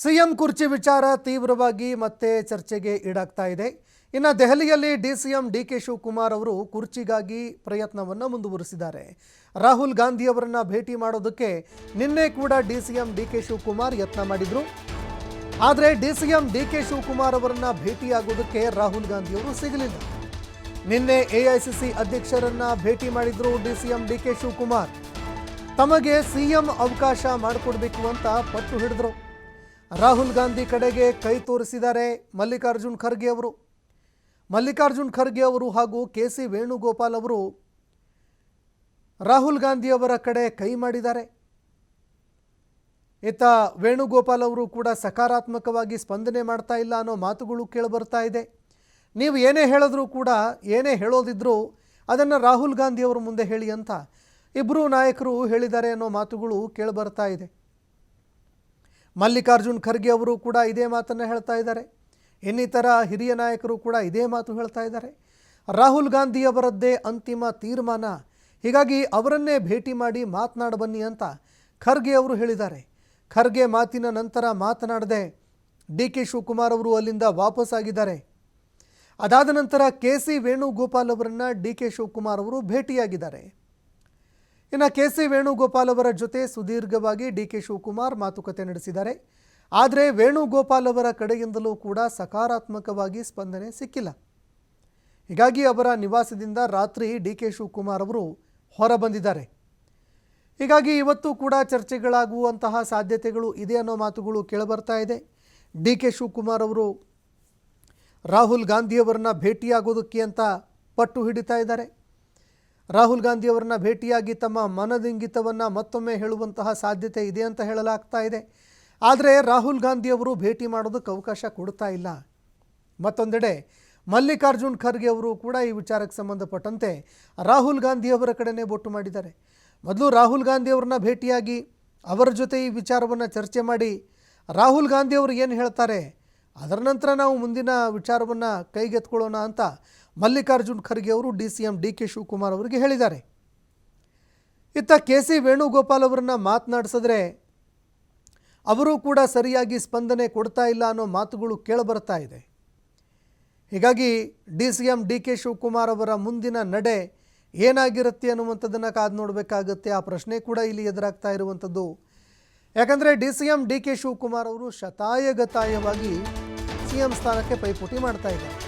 CM ಕುರ್ಚಿ ವಿಚಾರ ತೀವ್ರವಾಗಿ ಮತ್ತೆ ಚರ್ಚೆಗೆ ಈಡಾಗ್ತಾ ಇದೆ. ಇನ್ನು ದೆಹಲಿಯಲ್ಲಿ D C M D K Shivakumar ಅವರು ಕುರ್ಚಿಗಾಗಿ ಪ್ರಯತ್ನವನ್ನು ಮುಂದುವರಿಸಿದ್ದಾರೆ. ರಾಹುಲ್ ಗಾಂಧಿ ಅವರನ್ನು ಭೇಟಿ ಮಾಡೋದಕ್ಕೆ ನಿನ್ನೆ ಕೂಡ D C M D K Shivakumar ಯತ್ನ ಮಾಡಿದರು. ಆದರೆ D C M D K Shivakumar ಅವರನ್ನು ಭೇಟಿಯಾಗೋದಕ್ಕೆ ರಾಹುಲ್ ಗಾಂಧಿ ಅವರು ಸಿಗಲಿಲ್ಲ. ನಿನ್ನೆ ಎಐಸಿಸಿ ಅಧ್ಯಕ್ಷರನ್ನ ಭೇಟಿ ಮಾಡಿದ್ರು D C M D K Shivakumar. ತಮಗೆ ಸಿಎಂ ಅವಕಾಶ ಮಾಡಿಕೊಡ್ಬೇಕು ಅಂತ ಪಟ್ಟು ಹಿಡಿದ್ರು. ರಾಹುಲ್ ಗಾಂಧಿ ಕಡೆಗೆ ಕೈ ತೋರಿಸಿದ್ದಾರೆ ಮಲ್ಲಿಕಾರ್ಜುನ್ ಖರ್ಗೆ ಅವರು. ಮಲ್ಲಿಕಾರ್ಜುನ್ ಖರ್ಗೆ ಅವರು ಹಾಗೂ ಕೆ ಸಿ ವೇಣುಗೋಪಾಲ್ ಅವರು ರಾಹುಲ್ ಗಾಂಧಿ ಅವರ ಕಡೆ ಕೈ ಮಾಡಿದ್ದಾರೆ. ಇತ್ತ ವೇಣುಗೋಪಾಲ್ ಅವರು ಕೂಡ ಸಕಾರಾತ್ಮಕವಾಗಿ ಸ್ಪಂದನೆ ಮಾಡ್ತಾ ಇಲ್ಲ ಅನ್ನೋ ಮಾತುಗಳು ಕೇಳಿಬರ್ತಾ ಇದೆ. ನೀವು ಏನೇ ಹೇಳಿದ್ರೂ ಕೂಡ, ಏನೇ ಹೇಳೋದಿದ್ರೂ ಅದನ್ನು ರಾಹುಲ್ ಗಾಂಧಿ ಅವರ ಮುಂದೆ ಹೇಳಿ ಅಂತ ಇಬ್ಬರೂ ನಾಯಕರು ಹೇಳಿದ್ದಾರೆ ಅನ್ನೋ ಮಾತುಗಳು ಕೇಳಿಬರ್ತಾ ಇದೆ. ಮಲ್ಲಿಕಾರ್ಜುನ್ ಖರ್ಗೆ ಅವರು ಕೂಡ ಇದೇ ಮಾತನ್ನು ಹೇಳ್ತಾ ಇದ್ದಾರೆ. ಇನ್ನಿತರ ಹಿರಿಯ ನಾಯಕರು ಕೂಡ ಇದೇ ಮಾತು ಹೇಳ್ತಾ ಇದ್ದಾರೆ. ರಾಹುಲ್ ಗಾಂಧಿ ಅವರದ್ದೇ ಅಂತಿಮ ತೀರ್ಮಾನ. ಹೀಗಾಗಿ ಅವರನ್ನೇ ಭೇಟಿ ಮಾಡಿ ಮಾತನಾಡ ಬನ್ನಿ ಅಂತ ಖರ್ಗೆ ಅವರು ಹೇಳಿದ್ದಾರೆ. ಖರ್ಗೆ ಮಾತಿನ ನಂತರ ಮಾತನಾಡದೆ ಡಿ ಕೆ ಶಿವಕುಮಾರ್ ಅವರು ಅಲ್ಲಿಂದ ವಾಪಸ್ ಆಗಿದ್ದಾರೆ. ಅದಾದ ನಂತರ ಕೆ ಸಿ ವೇಣುಗೋಪಾಲ್ ಅವರನ್ನು ಡಿ ಕೆ ಶಿವಕುಮಾರ್ ಅವರು ಭೇಟಿಯಾಗಿದ್ದಾರೆ. ಇನ್ನು ಕೆ ಸಿ ವೇಣುಗೋಪಾಲ್ ಅವರ ಜೊತೆ ಸುದೀರ್ಘವಾಗಿ ಡಿ ಕೆ ಶಿವಕುಮಾರ್ ಮಾತುಕತೆ ನಡೆಸಿದ್ದಾರೆ. ಆದರೆ ವೇಣುಗೋಪಾಲ್ ಅವರ ಕಡೆಯಿಂದಲೂ ಕೂಡ ಸಕಾರಾತ್ಮಕವಾಗಿ ಸ್ಪಂದನೆ ಸಿಕ್ಕಿಲ್ಲ. ಹೀಗಾಗಿ ಅವರ ನಿವಾಸದಿಂದ ರಾತ್ರಿ ಡಿ ಕೆ ಶಿವಕುಮಾರ್ ಅವರು ಹೊರ ಬಂದಿದ್ದಾರೆ ಹೀಗಾಗಿ ಇವತ್ತು ಕೂಡ ಚರ್ಚೆಗಳಾಗುವಂತಹ ಸಾಧ್ಯತೆಗಳು ಇದೆ ಅನ್ನೋ ಮಾತುಗಳು ಕೇಳಿಬರ್ತಾ ಇದೆ. ಡಿ ಕೆ ಶಿವಕುಮಾರ್ ಅವರು ರಾಹುಲ್ ಗಾಂಧಿಯವರನ್ನ ಭೇಟಿಯಾಗೋದಕ್ಕೆ ಅಂತ ಪಟ್ಟು ಹಿಡಿತಾ ಇದ್ದಾರೆ. ರಾಹುಲ್ ಗಾಂಧಿ ಅವರನ್ನ ಭೇಟಿಯಾಗಿ ತಮ್ಮ ಮನದಿಂಗಿತವನ್ನು ಮತ್ತೊಮ್ಮೆ ಹೇಳುವಂತಹ ಸಾಧ್ಯತೆ ಇದೆ ಅಂತ ಹೇಳಲಾಗ್ತಾ ಇದೆ. ಆದರೆ ರಾಹುಲ್ ಗಾಂಧಿ ಅವರು ಭೇಟಿ ಮಾಡೋದಕ್ಕೆ ಅವಕಾಶ ಕೊಡ್ತಾ ಇಲ್ಲ. ಮತ್ತೊಂದೆಡೆ ಮಲ್ಲಿಕಾರ್ಜುನ್ ಖರ್ಗೆ ಅವರು ಕೂಡ ಈ ವಿಚಾರಕ್ಕೆ ಸಂಬಂಧಪಟ್ಟಂತೆ ರಾಹುಲ್ ಗಾಂಧಿ ಅವರ ಕಡೆನೇ ಬೊಟ್ಟು ಮಾಡಿದ್ದಾರೆ. ಮೊದಲು ರಾಹುಲ್ ಗಾಂಧಿ ಅವರನ್ನ ಭೇಟಿಯಾಗಿ ಅವರ ಜೊತೆ ಈ ವಿಚಾರವನ್ನು ಚರ್ಚೆ ಮಾಡಿ ರಾಹುಲ್ ಗಾಂಧಿ ಅವರು ಏನು ಹೇಳ್ತಾರೆ, ಅದರ ನಂತರ ನಾವು ಮುಂದಿನ ವಿಚಾರವನ್ನು ಕೈಗೆತ್ಕೊಳ್ಳೋಣ ಅಂತ ಮಲ್ಲಿಕಾರ್ಜುನ್ ಖರ್ಗೆ ಅವರು D C M D K Shivakumar ಅವರಿಗೆ ಹೇಳಿದ್ದಾರೆ. ಇತ್ತ ಕೆ ಸಿ ವೇಣುಗೋಪಾಲ್ ಅವರನ್ನು ಮಾತನಾಡಿಸಿದ್ರೆ ಅವರು ಕೂಡ ಸರಿಯಾಗಿ ಸ್ಪಂದನೆ ಕೊಡ್ತಾ ಇಲ್ಲ ಅನ್ನೋ ಮಾತುಗಳು ಕೇಳಬರ್ತಾ ಇದೆ. ಹೀಗಾಗಿ D C M D K Shivakumar ಅವರ ಮುಂದಿನ ನಡೆ ಏನಾಗಿರುತ್ತೆ ಅನ್ನುವಂಥದ್ದನ್ನು ಕಾದು ನೋಡಬೇಕಾಗತ್ತೆ. ಆ ಪ್ರಶ್ನೆ ಕೂಡ ಇಲ್ಲಿ ಎದುರಾಗ್ತಾ ಇರುವಂಥದ್ದು. ಯಾಕಂದರೆ D C M D K Shivakumar ಅವರು ಶತಾಯಗತಾಯವಾಗಿ ಸಿ ಎಂ ಸ್ಥಾನಕ್ಕೆ ಪೈಪೋಟಿ ಮಾಡ್ತಾ ಇದ್ದಾರೆ.